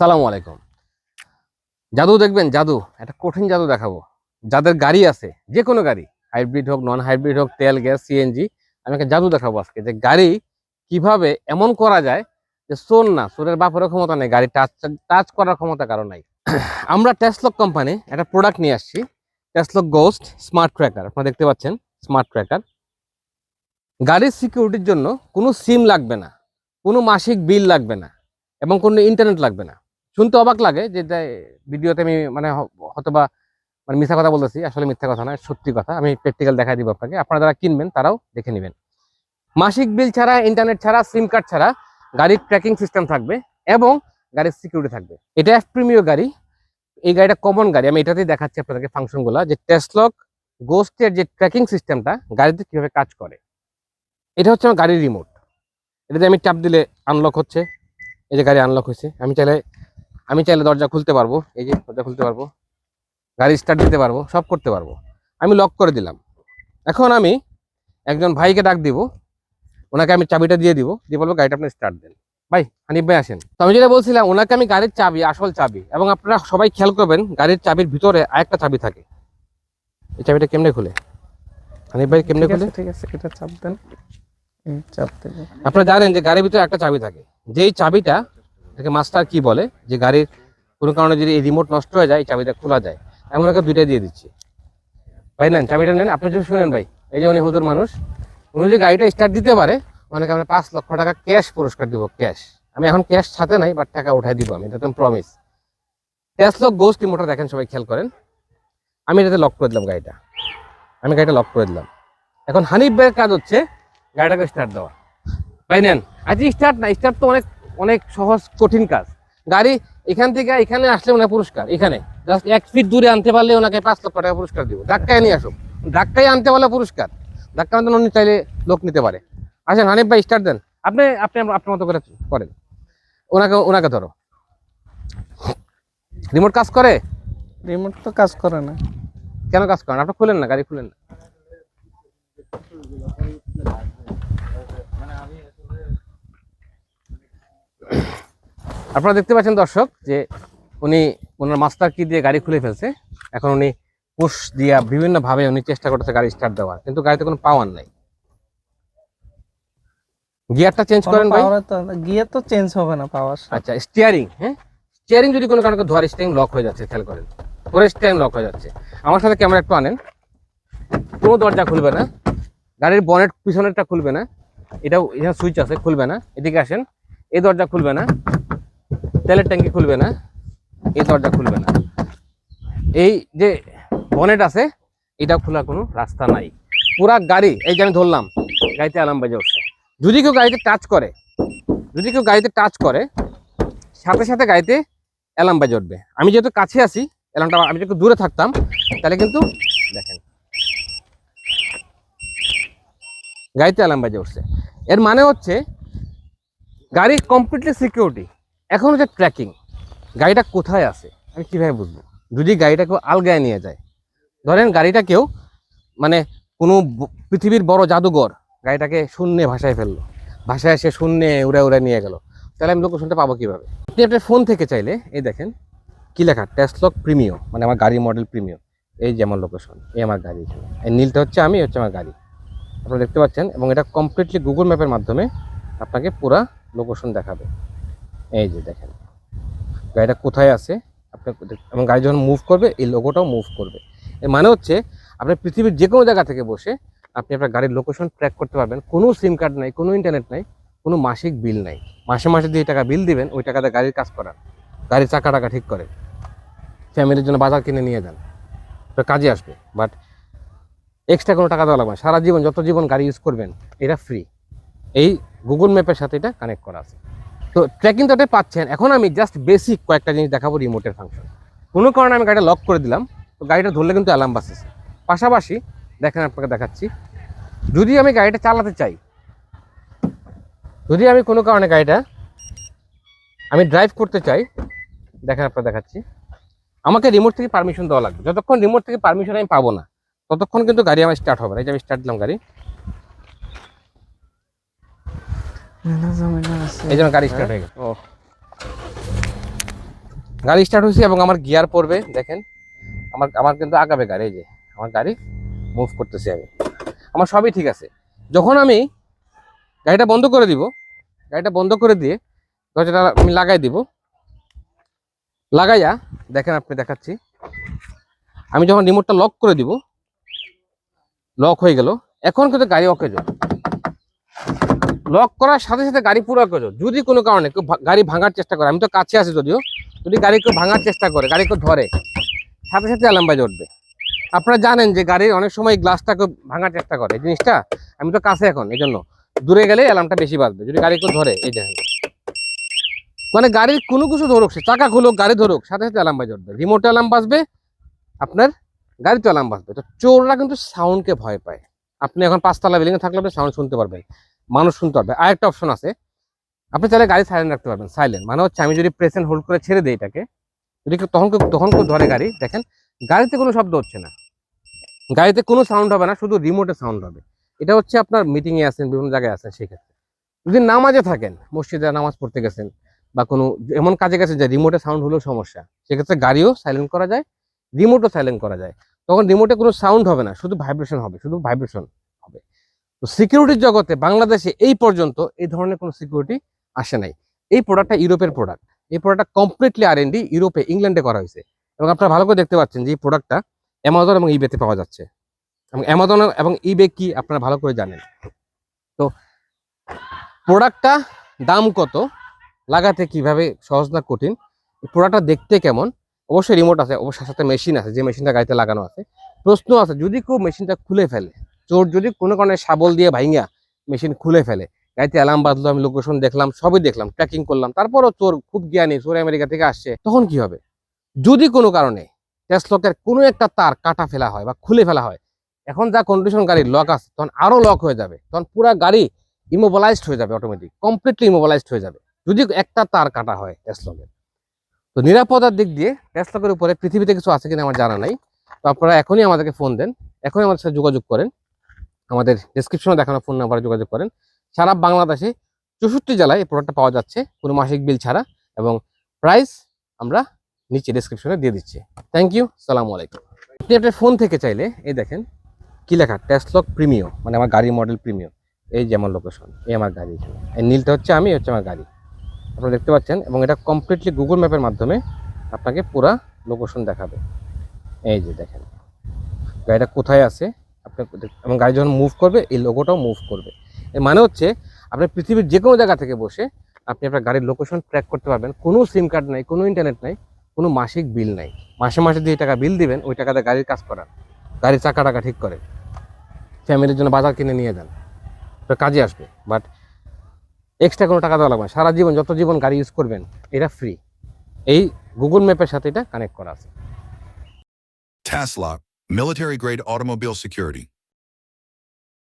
সালামু আলাইকুম। জাদু দেখবেন, জাদু, একটা কঠিন জাদু দেখাবো। যাদের গাড়ি আছে যে কোনো গাড়ি, হাইব্রিড হোক, নন হাইব্রিড হোক, তেল, গ্যাস, সিএনজি, আমি একটা জাদু দেখাবো আজকে যে গাড়ি কীভাবে এমন করা যায় যে সোন না সোনের বাপেরও ক্ষমতা নেই, গাড়ি টাচ টাচ করার ক্ষমতা কারও নাই। আমরা টেসলক কোম্পানি একটা প্রোডাক্ট নিয়ে আসছি টেসলক গোস্ট স্মার্ট ট্র্যাকার আপনারা দেখতে পাচ্ছেন স্মার্ট ট্র্যাকার গাড়ির সিকিউরিটির জন্য কোনো সিম লাগবে না, কোনো মাসিক বিল লাগবে না, এবং কোনো ইন্টারনেট লাগবে না। শুনতে অবাক লাগে যে ভিডিওতে আমি মানে হয়তোবা মানে মিথ্যা কথা বলতেছি, আসলে মিথ্যা কথা নয়, সত্যি কথা। আমি প্র্যাকটিক্যাল দেখাই দিব আপনাকে। আপনারা যারা কিনবেন, তারাও দেখে নেবেন। মাসিক বিল ছাড়া ইন্টারনেট ছাড়া সিম কার্ড ছাড়া গাড়ির ট্র্যাকিং সিস্টেম থাকবে এবং গাড়ির সিকিউরিটি থাকবে। এটা এফ প্রিমিয় গাড়ি। এই গাড়িটা কমন গাড়ি। আমি এটাতেই দেখাচ্ছি আপনাদেরকে ফাংশনগুলো যে টেসলক গোস্টের যে ট্র্যাকিং সিস্টেমটা গাড়িতে কীভাবে কাজ করে। এটা হচ্ছে আমার গাড়ির রিমোট এটাতে আমি ট্যাপ দিলে আনলক হচ্ছে। এই যে গাড়ি আনলক হয়েছে। আমি চাইলে আমি চাইলে দরজা খুলতে পারব এই যে দরজা খুলতে পারব গাড়ি স্টার্ট দিতে পারব সব করতে পারব। আমি লক করে দিলাম। এখন আমি একজন ভাইকে ডাক দিব ওনাকে আমি চাবিটা দিয়ে দিব দিয়ে বলব গাড়িটা আপনি স্টার্ট দেন। ভাই হানিফ ভাই আসেন। তো আমি যেটা বলছিলাম ওনাকে আমি গাড়ির চাবি আসল চাবি এবং আপনারা সবাই খেয়াল করবেন গাড়ির চাবির ভিতরে আরেকটা চাবি থাকে। এই চাবিটা কেমনে খুলে? হানিফ ভাই কেমনে খুলে? ঠিক আছে এটা চাপ দেন। এই চাপ দেন আপনারা জানেন যে গাড়ির ভিতরে একটা চাবি থাকে। যেই চাবিটা এটাকে মাস্টার কি বলে? যে গাড়ির কোনো কারণে যদি এই রিমোট নষ্ট হয়ে যায় চাবিটা খোলা যায়। এমন একটা দুইটা দিয়ে দিচ্ছি। ভাই নেন, চাবিটা নেন। আপনি যদি শুনেন ভাই, এই যে উনি হুজুর মানুষ, উনি যদি গাড়িটা স্টার্ট দিতে পারে অনেকে আমরা পাঁচ লক্ষ টাকা ক্যাশ পুরস্কার দিব ক্যাশ আমি এখন ক্যাশ সাথে নাই বাট টাকা উঠাই দিব আমি, এটা তো প্রমিস লক গোস্ট রিমোটটা দেখেন সবাই, খেয়াল করেন। আমি এটাতে লক করে দিলাম গাড়িটা। আমি গাড়িটা লক করে দিলাম। এখন হানিফ ভাইয়ের কাজ হচ্ছে গাড়িটাকে স্টার্ট দেওয়া। ভাই নেন, আজ স্টার্ট না স্টার্ট তো অনেক অনেক সহজ কঠিন কাজ। গাড়ি এখান থেকে এখানে আসলে ওনার পুরস্কার এখানে। জাস্ট এক ফিট দূরে আনতে পারলে ওনাকে পাঁচ লক্ষ টাকা পুরস্কার দিব। ধাক্কায় নিয়ে আসুক। ধাক্কায় আনতে পারলে পুরস্কার। ধাক্কা আনতে উনি চাইলে লোক নিতে পারে। আসেন হানিফ ভাই স্টার্ট দেন। আপনি আপনি আপনার মতো করে করেন। ওনাকে ওনাকে ধরো। রিমোট কাজ করে? রিমোট তো কাজ করে না। কেন কাজ করেন আপনি খুলেন না গাড়ি খুলেন না। আপনারা দেখতে পাচ্ছেন দর্শক যে উনি ওনার মাস্টার কি দিয়ে গাড়ি খুলে ফেলছে। এখন উনি পুশ দিয়া বিভিন্নভাবে উনি চেষ্টা করতেছে গাড়ি স্টার্ট দেওয়ার কিন্তু গাড়িতে কোনো পাওয়ার নাই। গিয়ারটা চেঞ্জ করেন ভাই। পাওয়ার তো চেঞ্জ হবে না পাওয়ার আচ্ছা স্টিয়ারিং হ্যাঁ? স্টিয়ারিং যদি কোনো কারণে ধোয়ার স্টিয়ারিং লক হয়ে যাচ্ছে খেয়াল করেন। পুরো স্টিয়ারিং লক হয়ে যাচ্ছে। আমার সাথে ক্যামেরা একটু আনেন। কোনো দরজা খুলবে না। গাড়ির বনেট পিছনেরটা খুলবে না। এটাও এখানে সুইচ আছে খুলবে না। এদিকে আসেন। এই দরজা খুলবে না। তেলের ট্যাঙ্কি খুলবে না। এই দরজা খুলবে না। এই যে বনেট আছে, এটা খোলার কোনো রাস্তা নাই। পুরা গাড়ি, এই যে আমি ধরলাম, গাড়িতে আলাম বাজে উঠছে। যদি কেউ গাড়িতে টাচ করে, যদি কেউ গাড়িতে টাচ করে, সাথে সাথে গাড়িতে অ্যালার্ম বাজে উঠবে। আমি যেহেতু কাছে আছি অ্যালার্মটা আমি একটু দূরে থাকতাম, তাহলে কিন্তু দেখেন। গাড়িতে অ্যালার্ম বাজে উঠছে। এর মানে হচ্ছে গাড়ি কমপ্লিটলি সিকিউরিটি এখন হচ্ছে ট্র্যাকিং গাড়িটা কোথায় আছে? আমি কীভাবে বুঝব? যদি গাড়িটা কেউ আলগায় নিয়ে যায়। ধরেন গাড়িটা কেউ মানে কোনো পৃথিবীর বড় জাদুঘর, গাড়িটাকে শূন্যে ভাষায় ফেলল। ভাষায় সে শূন্যে উড়ে উড়ে নিয়ে গেল। তাহলে আমি লোকেশনটা পাবো কীভাবে? আপনি আপনার ফোন থেকে চাইলে, এই দেখেন, কি লেখা? টেসলক প্রিমিও মানে আমার গাড়ি মডেল প্রিমিও এই যে আমার লোকেশন এই আমার গাড়ি এই নীলটা হচ্ছে আমি হচ্ছে আমার গাড়ি। আপনারা দেখতে পাচ্ছেন, এবং এটা কমপ্লিটলি গুগল ম্যাপের মাধ্যমে আপনাকে পুরা লোকেশন দেখাবে। এই যে দেখেন। গাড়িটা কোথায় আছে? আপনার এবং গাড়ি যখন মুভ করবে, এই লোগোটাও মুভ করবে। এর মানে হচ্ছে, আপনি পৃথিবীর যে কোনো জায়গা থেকে বসে আপনি আপনার গাড়ির লোকেশন ট্র্যাক করতে পারবেন। কোনো সিম কার্ড নাই, কোনো ইন্টারনেট নাই, কোনো মাসিক বিল নাই। মাসে মাসে যে টাকা বিল দিবেন, ওই টাকাতে গাড়ির কাজ করান। গাড়ির চাকা টাকা ঠিক করে ফ্যামিলির জন্য বাজার কিনে নিয়ে যান। কাজে আসবে। বাট এক্সট্রা কোনো টাকা দেওয়া লাগবে সারা জীবন, যত জীবন গাড়ি ইউজ করবেন, এটা ফ্রি এই গুগল ম্যাপের সাথে এটা কানেক্ট করা আছে। তো ট্র্যাকিং তো এটা পাচ্ছেন। এখন আমি জাস্ট বেসিক কয়েকটা জিনিস দেখাবো রিমোটের ফাংশন কোনো কারণে আমি গাড়িটা লক করে দিলাম, তো গাড়িটা ধরলে কিন্তু অ্যালার্ম বাসেছে পাশাপাশি দেখেন আপনাকে দেখাচ্ছি, যদি আমি গাড়িটা চালাতে চাই, যদি আমি কোনো কারণে গাড়িটা আমি ড্রাইভ করতে চাই, দেখেন আপনাকে দেখাচ্ছি, আমাকে রিমোট থেকে পারমিশন দেওয়া লাগবে। যতক্ষণ রিমোট থেকে পারমিশন আমি পাবো না, ততক্ষণ কিন্তু গাড়ি আমার স্টার্ট হবে না। এই যে আমি স্টার্ট দিলাম গাড়ি এই জন্য গাড়ি স্টার্ট হয়ে গেছে ও। গাড়ি স্টার্ট হয়েছে এবং আমার গিয়ার পড়বে দেখেন। আমার আমার কিন্তু আগাবে গাড়ি যে আমার গাড়ি মুভ করতেছি আমি। আমার সবই ঠিক আছে। যখন আমি গাড়িটা বন্ধ করে দিব গাড়িটা বন্ধ করে দিয়ে দরজাটা আমি লাগাই দিব লাগাইয়া দেখেন আপনি দেখাচ্ছি। আমি যখন রিমোটটা লক করে দিব লক হয়ে গেল। এখন কিন্তু গাড়ি অকেজ। লক করার সাথে সাথে গাড়ি পুরো অকেজ যদি কোনো কারণে কেউ গাড়ি ভাঙার চেষ্টা করে, আমি তো কাছে আছি যদিও, যদি গাড়ি কেউ ভাঙার চেষ্টা করে, গাড়ি কেউ ধরে, সাথে সাথে অ্যালার্ম বাজে উঠবে। আপনারা জানেন যে গাড়ির অনেক সময় গ্লাসটা কেউ ভাঙার চেষ্টা করে, এই জিনিসটা আমি তো কাছে এখন, এই জন্য। দূরে গেলে অ্যালার্মটা বেশি বাজবে, যদি গাড়ি কেউ ধরে, এই দেখেন। মানে গাড়ির কোনো কিছু ধরুক, সে চাকা খুলুক, গাড়ি ধরুক, সাথে সাথে অ্যালার্ম বাজে উঠবে। রিমোটে অ্যালার্ম বাজবে, আপনার গাড়িতে অ্যালার্ম বাজবে। তো চোররা কিন্তু সাউন্ডকে ভয় পায়। আপনি এখন পাঁচতলা বিল্ডিংয়ে থাকলে আপনি সাউন্ড শুনতে পারবেন। মানুষ শুনতে পারবে। আর একটা অপশন আছে। আপনি চাইলে গাড়ি সাইলেন্ট রাখতে পারবেন সাইলেন্ট মানে হচ্ছে আমি যদি প্রেসেন্ট হোল্ড করে ছেড়ে দিই এটাকে, যদি তখন তখন কেউ ধরে গাড়ি, দেখেন গাড়িতে কোনো শব্দ হচ্ছে না। গাড়িতে কোনো সাউন্ড হবে না, শুধু রিমোটে সাউন্ড হবে। এটা হচ্ছে আপনার মিটিংয়ে আছেন, বিভিন্ন জায়গায় আছেন সেক্ষেত্রে। যদি নামাজে থাকেন, মসজিদে নামাজ পড়তে গেছেন বা কোনো এমন কাজে গেছেন যে রিমোটে সাউন্ড হলেও সমস্যা, সেক্ষেত্রে গাড়িও সাইলেন্ট করা যায় রিমোটও সাইলেন্ট করা যায়। তখন রিমোটে কোনো সাউন্ড হবে না, শুধু ভাইব্রেশন হবে, শুধু ভাইব্রেশন তো সিকিউরিটির জগতে বাংলাদেশে এই পর্যন্ত এই ধরনের কোনো সিকিউরিটি আসে নাই। এই প্রোডাক্টটা ইউরোপের প্রোডাক্ট এই প্রোডাক্টটা কমপ্লিটলি আর এনডি ইউরোপে ইংল্যান্ডে করা হয়েছে। এবং আপনারা ভালো করে দেখতে পাচ্ছেন যে এই প্রোডাক্টটা অ্যামাজন এবং ইবেতে পাওয়া যাচ্ছে। এবং অ্যামাজন এবং ইবে কি আপনারা ভালো করে জানেন। তো প্রোডাক্টটা দাম কত, লাগাতে কীভাবে সহজ না কঠিন প্রোডাক্টটা দেখতে কেমন, অবশ্যই রিমোট আছে, অবশ্যই সাথে মেশিন আছে, যে মেশিনটা গাড়িতে লাগানো আছে। প্রশ্ন আছে, যদি কেউ মেশিনটা খুলে ফেলে চোর যদি কোনো কারণে শাবল দিয়ে ভাইঙ্গা মেশিন খুলে ফেলে, গাড়িতে অ্যালার্ম বাজলো, আমি লোকেশন দেখলাম, সবই দেখলাম ট্র্যাকিং করলাম, তারপরও চোর খুব জ্ঞানী, চোর আমেরিকা থেকে আসছে, তখন কি হবে? যদি কোনো কারণে টেসলকের কোনো একটা তার কাটা ফেলা হয় বা খুলে ফেলা হয়, এখন যা কন্ডিশন গাড়ির লক আছে, তখন আরও লক হয়ে যাবে, তখন পুরো গাড়ি ইমোবিলাইজড হয়ে যাবে অটোমেটিক কমপ্লিটলি ইমোবিলাইজড হয়ে যাবে, যদি একটা তার কাটা হয় টেসলকের তো নিরাপদার দিক দিয়ে টেসলকের উপরে পৃথিবীতে কিছু আছে কিনা আমার জানা নাই, তো আপনারা এখনই আমাদেরকে ফোন দেন, এখনই আমাদের সাথে যোগাযোগ করেন। আমাদের ডিসক্রিপশনে দেখানো ফোন নাম্বারে যোগাযোগ করেন। সারা বাংলাদেশে চৌষট্টি জেলায় এই প্রোডাক্টটা পাওয়া যাচ্ছে, কোনো মাসিক বিল ছাড়া এবং প্রাইস আমরা নিচে ডিসক্রিপশনে দিয়ে দিচ্ছি। থ্যাংক ইউ সালামু আলাইকুম। আপনি আপনার ফোন থেকে চাইলে, এই দেখেন, কি লেখা? টেসলক প্রিমিও মানে আমার গাড়ির মডেল প্রিমিও এই যে আমার লোকেশন এই আমার গাড়ি। এই নীলটা হচ্ছে আমি হচ্ছে আমার গাড়ি। আপনারা দেখতে পাচ্ছেন, এবং এটা কমপ্লিটলি গুগল ম্যাপের মাধ্যমে আপনাকে পুরা লোকেশন দেখাবে। এই যে দেখেন, গাড়িটা কোথায় আছে? আপনি এবং গাড়ি যখন মুভ করবে, এই লোগোটাও মুভ করবে। এর মানে হচ্ছে, আপনি পৃথিবীর যে কোনো জায়গা থেকে বসে আপনি আপনার গাড়ির লোকেশন ট্র্যাক করতে পারবেন। কোনো সিম কার্ড নাই, কোনো ইন্টারনেট নাই, কোনো মাসিক বিল নাই। মাসে মাসে যে টাকা বিল দিবেন, ওই টাকাতে গাড়ির কাজ করান। গাড়ির চাকা টাকা ঠিক করে ফ্যামিলির জন্য বাজার কিনে নিয়ে যান। কাজে আসবে। বাট এক্সট্রা কোনো টাকা দেওয়া লাগবে সারা জীবন, যত জীবন গাড়ি ইউজ করবেন, এটা ফ্রি এই গুগল ম্যাপের সাথে এটা কানেক্ট করা আছে। military-grade automobile security.